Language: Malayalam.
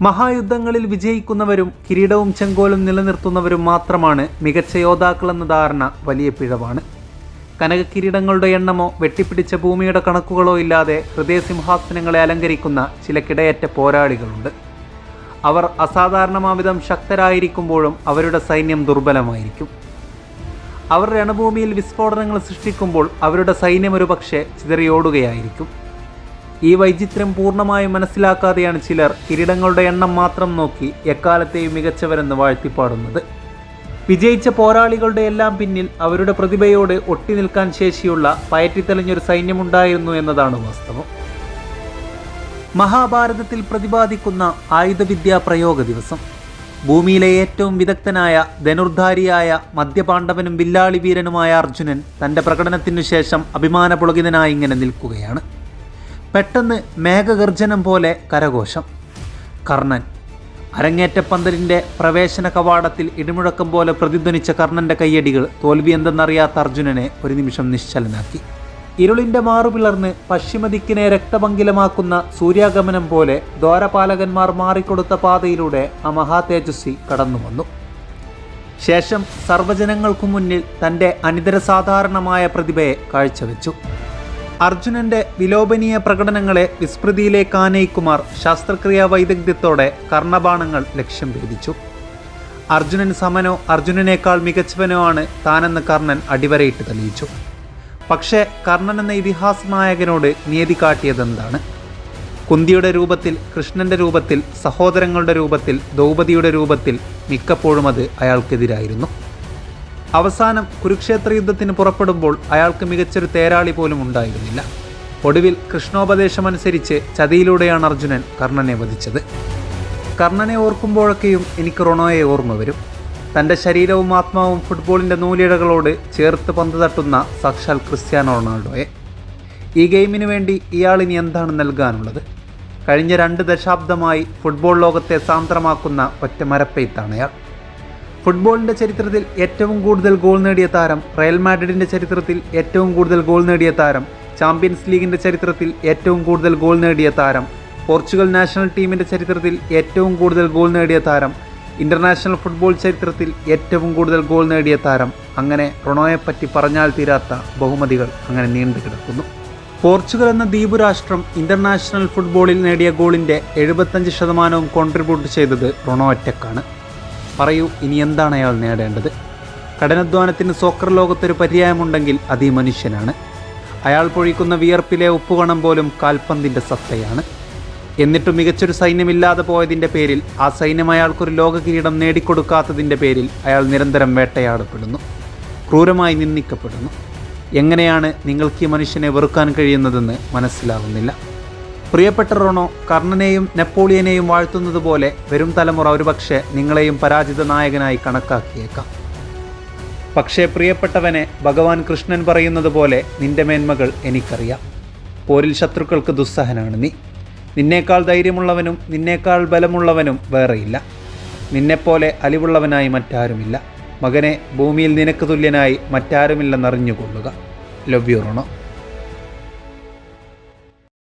മഹായുദ്ധങ്ങളിൽ വിജയിക്കുന്നവരും കിരീടവും ചെങ്കോലും നിലനിർത്തുന്നവരും മാത്രമാണ് മികച്ച യോദ്ധാക്കളെന്ന ധാരണ വലിയ പിഴവാണ്. കനക കിരീടങ്ങളുടെ എണ്ണമോ വെട്ടിപ്പിടിച്ച ഭൂമിയുടെ കണക്കുകളോ ഇല്ലാതെ ഹൃദയസിംഹാസനങ്ങളെ അലങ്കരിക്കുന്ന ചില കിടയറ്റ പോരാളികളുണ്ട്. അവർ അസാധാരണമാവിധം ശക്തരായിരിക്കുമ്പോഴും അവരുടെ സൈന്യം ദുർബലമായിരിക്കും. അവർ രണഭൂമിയിൽ വിസ്ഫോടനങ്ങൾ സൃഷ്ടിക്കുമ്പോൾ അവരുടെ സൈന്യം ഒരുപക്ഷെ ചിതറിയോടുകയായിരിക്കും. ഈ വൈചിത്ര്യം പൂർണമായും മനസ്സിലാക്കാതെയാണ് ചിലർ കിരീടങ്ങളുടെ എണ്ണം മാത്രം നോക്കി എക്കാലത്തെയും മികച്ചവരെന്ന് വാഴ്ത്തിപ്പാടുന്നത്. വിജയിച്ച പോരാളികളുടെ എല്ലാം പിന്നിൽ അവരുടെ പ്രതിഭയോട് ഒട്ടി നിൽക്കാൻ ശേഷിയുള്ള പയറ്റിത്തെളിഞ്ഞൊരു സൈന്യമുണ്ടായിരുന്നു എന്നതാണ് വാസ്തവം. മഹാഭാരതത്തിൽ പ്രതിപാദിക്കുന്ന ആയുധവിദ്യാ പ്രയോഗ ദിവസം. ഭൂമിയിലെ ഏറ്റവും വിദഗ്ധനായ ധനുർധാരിയായ മദ്യപാണ്ഡവനും വില്ലാളി വീരനുമായ അർജുനൻ തന്റെ പ്രകടനത്തിനു ശേഷം അഭിമാനപുളകിതനായി ഇങ്ങനെ നിൽക്കുകയാണ്. പെട്ടെന്ന് മേഘഗർജനം പോലെ കരഘോഷം. കർണൻ അരങ്ങേറ്റ പന്തലിന്റെ പ്രവേശന കവാടത്തിൽ ഇടിമുഴക്കം പോലെ പ്രതിധ്വനിച്ച കർണന്റെ കയ്യടികൾ തോൽവി എന്തെന്നറിയാത്ത അർജുനനെ ഒരു നിമിഷം നിശ്ചലനാക്കി. ഇരുളിന്റെ മാറുപിളർന്ന് പശ്ചിമദിക്കിനെ രക്തപങ്കിലമാക്കുന്ന സൂര്യാഗമനം പോലെ ദ്വാരപാലകന്മാർ മാറിക്കൊടുത്ത പാതയിലൂടെ ആ മഹാതേജസ്വി കടന്നു വന്നു ശേഷം സർവജനങ്ങൾക്കു മുന്നിൽ തന്റെ അനിതരസാധാരണമായ പ്രതിഭയെ കാഴ്ചവെച്ചു. അർജുനന്റെ വിലോപനീയ പ്രകടനങ്ങളെ വിസ്മൃതിയിലേക്ക് ആനയിക്കുമാർ ശാസ്ത്രക്രിയാ വൈദഗ്ധ്യത്തോടെ കർണബാണങ്ങൾ ലക്ഷ്യം ഭേദിച്ചു. അർജുനൻ സമനോ അർജുനനേക്കാൾ മികച്ചവനോ ആണ് താനെന്ന് കർണൻ അടിവരയിട്ട് തെളിയിച്ചു. പക്ഷേ കർണൻ എന്ന ഇതിഹാസ നായകനോട് നീതി കാട്ടിയതെന്താണ്? കുന്തിയുടെ രൂപത്തിൽ കൃഷ്ണന്റെ രൂപത്തിൽ സഹോദരങ്ങളുടെ രൂപത്തിൽ ദ്രൗപതിയുടെ രൂപത്തിൽ മിക്കപ്പോഴും അത് അയാൾക്കെതിരായിരുന്നു. അവസാനം കുരുക്ഷേത്ര യുദ്ധത്തിന് പുറപ്പെടുമ്പോൾ അയാൾക്ക് മികച്ചൊരു തേരാളി പോലും ഉണ്ടായിരുന്നില്ല. ഒടുവിൽ കൃഷ്ണോപദേശമനുസരിച്ച് ചതിയിലൂടെയാണ് അർജുനൻ കർണനെ വധിച്ചത്. കർണനെ ഓർക്കുമ്പോഴൊക്കെയും എനിക്ക് റൊണോയെ ഓർമ്മ വരും. തന്റെ ശരീരവും ആത്മാവും ഫുട്ബോളിന്റെ നൂലിഴകളോട് ചേർത്ത് പന്ത് തട്ടുന്ന സാക്ഷാൽ ക്രിസ്ത്യാനോ റൊണാൾഡോയെ. ഈ ഗെയിമിന് വേണ്ടി ഇനി എന്താണ് നൽകാനുള്ളത്? കഴിഞ്ഞ രണ്ട് ദശാബ്ദമായി ഫുട്ബോൾ ലോകത്തെ സാന്ദ്രമാക്കുന്ന ഒറ്റ മരപ്പെയ്ത്താണ് അയാൾ ഫുട്ബോളിന്റെ ചരിത്രത്തിൽ ഏറ്റവും കൂടുതൽ ഗോൾ നേടിയ താരം റയൽ മാഡ്രിഡിന്റെ ചരിത്രത്തിൽ ഏറ്റവും കൂടുതൽ ഗോൾ നേടിയ താരം ചാമ്പ്യൻസ് ലീഗിന്റെ ചരിത്രത്തിൽ ഏറ്റവും കൂടുതൽ ഗോൾ നേടിയ താരം പോർച്ചുഗൽ നാഷണൽ ടീമിന്റെ ചരിത്രത്തിൽ ഏറ്റവും കൂടുതൽ ഗോൾ നേടിയ താരം ഇന്റർനാഷണൽ ഫുട്ബോൾ ചരിത്രത്തിൽ ഏറ്റവും കൂടുതൽ ഗോൾ നേടിയ താരം. അങ്ങനെ റൊണോയെപ്പറ്റി പറഞ്ഞാൽ തീരാത്ത ബഹുമതികൾ അങ്ങനെ നീണ്ടു കിടക്കുന്നു. പോർച്ചുഗൽ എന്ന ദ്വീപ് രാഷ്ട്രം ഇന്റർനാഷണൽ ഫുട്ബോളിൽ നേടിയ ഗോളിന്റെ എഴുപത്തഞ്ച് ശതമാനവും കോൺട്രിബ്യൂട്ട് ചെയ്തത് റൊണോ ഒറ്റക്കാണ്. പറയൂ ഇനി എന്താണ് അയാൾ നേടേണ്ടത്? കഠിനാധ്വാനത്തിന് സോക്കർ ലോകത്തൊരു പര്യായമുണ്ടെങ്കിൽ അത് ഈ മനുഷ്യനാണ്. അയാൾ പൊഴിക്കുന്ന വിയർപ്പിലെ ഉപ്പുകണം പോലും കാൽപന്തിന്റെ സത്തയാണ്. എന്നിട്ടും മികച്ചൊരു സൈന്യമില്ലാതെ പോയതിന്റെ പേരിൽ ആ സൈന്യം അയാൾക്കൊരു ലോക കിരീടം നേടിക്കൊടുക്കാത്തതിന്റെ പേരിൽ അയാൾ നിരന്തരം വേട്ടയാടപ്പെടുന്നു. ക്രൂരമായി നിന്ദിക്കപ്പെടുന്നു. എങ്ങനെയാണ് നിങ്ങൾക്ക് ഈ മനുഷ്യനെ വെറുക്കാൻ കഴിയുന്നതെന്ന് മനസ്സിലാകുന്നില്ല പ്രിയപ്പെട്ട റോണോ കർണനെയും നെപ്പോളിയനെയും വാഴ്ത്തുന്നത് പോലെ വരും തലമുറ ഒരുപക്ഷെ നിങ്ങളെയും പരാജിത നായകനായി കണക്കാക്കിയേക്കാം. പക്ഷേ പ്രിയപ്പെട്ടവനെ ഭഗവാൻ കൃഷ്ണൻ പറയുന്നത് പോലെ നിന്റെ മേന്മകൾ എനിക്കറിയാം. പോരിൽ ശത്രുക്കൾക്ക് ദുസ്സഹനാണ് നീ. നിന്നേക്കാൾ ധൈര്യമുള്ളവനും നിന്നേക്കാൾ ബലമുള്ളവനും വേറെയില്ല. നിന്നെപ്പോലെ അലിവുള്ളവനായി മറ്റാരുമില്ല. മകനെ ഭൂമിയിൽ നിനക്ക് തുല്യനായി മറ്റാരുമില്ലെന്നറിഞ്ഞുകൊള്ളുക. Love you Rono